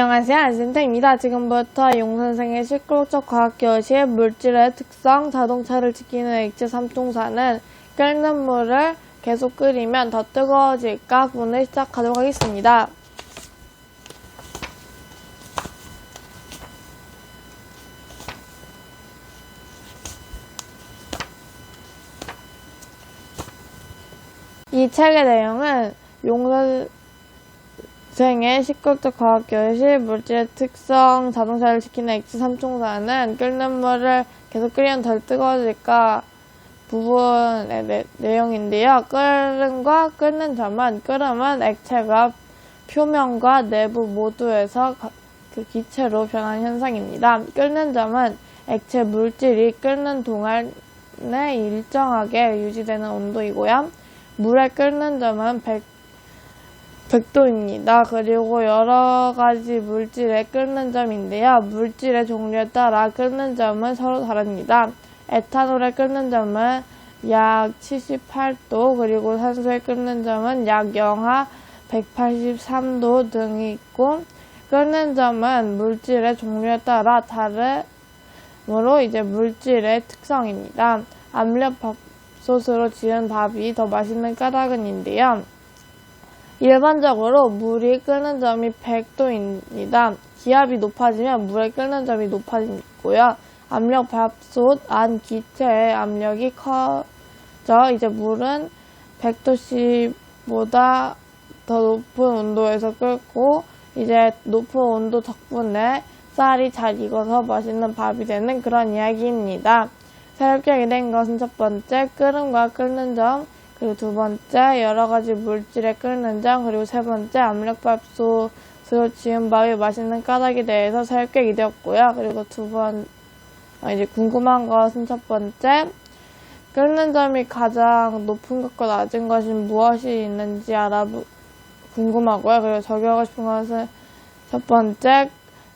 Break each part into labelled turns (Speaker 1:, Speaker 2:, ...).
Speaker 1: 안녕하세요. 안센터입니다. 지금부터 용선생의 시끄럽적 과학교실 물질의 특성, 자동차를 지키는 액체 삼총사는 끓는 물을 계속 끓이면 더 뜨거워질까 분을 시작하도록 하겠습니다. 이 책의 내용은 용선 생의 시끄럽적 과학교실 물질의 특성, 자동차를 지키는 액체 삼총사는 끓는 물을 계속 끓이면 덜 뜨거워질까 부분의 내, 내용인데요. 끓음과 끓는 점은 끓음은 액체가 표면과 내부 모두에서 가- 그 기체로 변하는 현상입니다. 끓는 점은 액체 물질이 끓는 동안에 일정하게 유지되는 온도이고요. 물의 끓는 점은 100 100도입니다. 그리고 여러 가지 물질의 끓는 점인데요. 물질의 종류에 따라 끓는 점은 서로 다릅니다. 에탄올의 끓는 점은 약 78도, 그리고 산소의 끓는 점은 약 영하 183도 등이 있고, 끓는 점은 물질의 종류에 따라 다르므로 이제 물질의 특성입니다. 압력 밥솥으로 지은 밥이 더 맛있는 까닭은인데요. 일반적으로 물이 끓는 점이 100도입니다. 기압이 높아지면 물의 끓는 점이 높아지고요. 압력 밥솥 안 기체의 압력이 커져 이제 물은 100도씨보다 더 높은 온도에서 끓고 이제 높은 온도 덕분에 쌀이 잘 익어서 맛있는 밥이 되는 그런 이야기입니다. 새롭게 된 것은 첫 번째 끓음과 끓는 점 그리고 두 번째 여러 가지 물질의 끓는 점 그리고 세 번째 압력밥솥으로 지은 밥이 맛있는 까닭에 대해서 알게 되었고요. 그리고 두 번 이제 궁금한 것은 첫 번째 끓는 점이 가장 높은 것과 낮은 것이 무엇이 있는지 알아보 궁금하고요. 그리고 적용하고 싶은 것은 첫 번째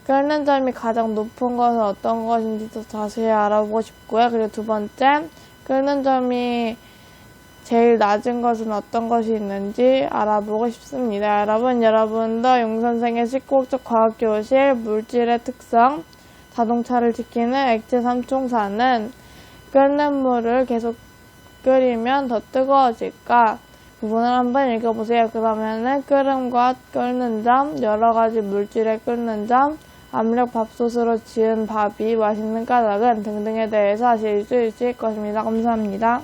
Speaker 1: 끓는 점이 가장 높은 것은 어떤 것인지 더 자세히 알아보고 싶고요. 그리고 두 번째 끓는 점이 제일 낮은 것은 어떤 것이 있는지 알아보고 싶습니다. 여러분, 여러분도 용선생의 19적 과학교실 물질의 특성, 자동차를 지키는 액체 삼총사는 끓는 물을 계속 끓이면 더 뜨거워질까? 부분을 한번 읽어보세요. 그러면은 끓음과 끓는 점, 여러 가지 물질의 끓는 점, 압력 밥솥으로 지은 밥이 맛있는 까닭은 등등에 대해서 아실 수 있을 것입니다. 감사합니다.